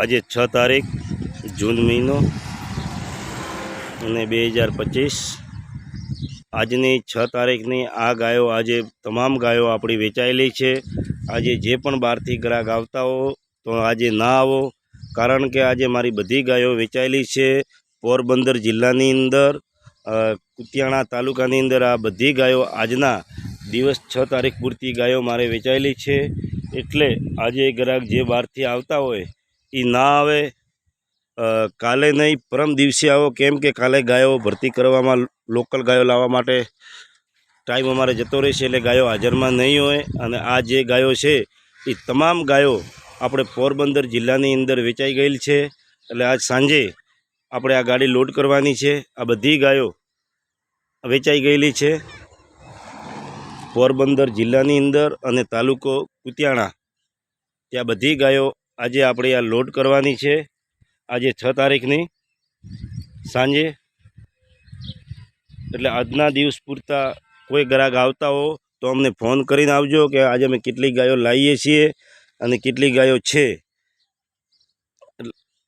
આજે છ તારીખ, જૂન મહિનો અને બે હજાર પચીસ. આજની છ તારીખની આ ગાયો આજે તમામ ગાયો આપણી વેચાયેલી છે. આજે જે પણ બહારથી ગ્રાહક આવતા હો, તો આજે ના આવો. કારણ કે આજે મારી બધી ગાયો વેચાયેલી છે. પોરબંદર જિલ્લાની અંદર કુતિયાણા તાલુકાની અંદર આ બધી ગાયો આજના દિવસ છ તારીખ પૂરતી ગાયો મારે વેચાયેલી છે. એટલે આજે ગ્રાહક જે બહારથી આવતા હોય એ ના આવે કાલે નહીં, પરમ દિવસે આવો. કેમ કે કાલે ગાયો ભરતી કરવામાં, લોકલ ગાયો લાવવા માટે ટાઈમ અમારે જતો રહેશે, એટલે ગાયો હાજરમાં નહીં હોય. અને આ જે ગાયો છે એ તમામ ગાયો આપણે પોરબંદર જિલ્લાની અંદર વેચાઈ ગયેલ છે. એટલે આજ સાંજે આપણે આ ગાડી લોડ કરવાની છે. આ બધી ગાયો વેચાઈ ગયેલી છે. પોરબંદર જિલ્લાની અંદર અને તાલુકો કુતિયાણા. ત્યાં બધી ગાયો આજે આપણે આ લોડ કરવાની છે. આજે છ તારીખની સાંજે. એટલે આજના દિવસ પૂરતા કોઈ ગ્રાહક આવતા હો તો અમને ફોન કરીને આવજો કે આજે અમે કેટલી ગાયો લાવીએ છીએ અને કેટલી ગાયો છે.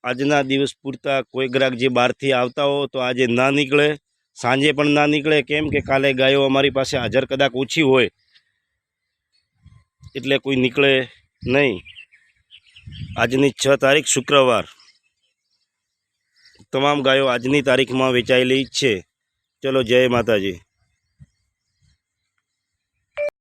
આજના દિવસ પૂરતા કોઈ ગ્રાહક જે બહારથી આવતા હો તો આજે ના નીકળે. સાંજે પણ ના નીકળે. કેમ કે કાલે ગાયો અમારી પાસે હાજર કદાચ ઓછી હોય, એટલે કોઈ નીકળે નહીં. આજની છ તારીખ શુક્રવાર. તમામ ગાયો આજની તારીખમાં વેચાયેલી છે. ચલો જય માતાજી.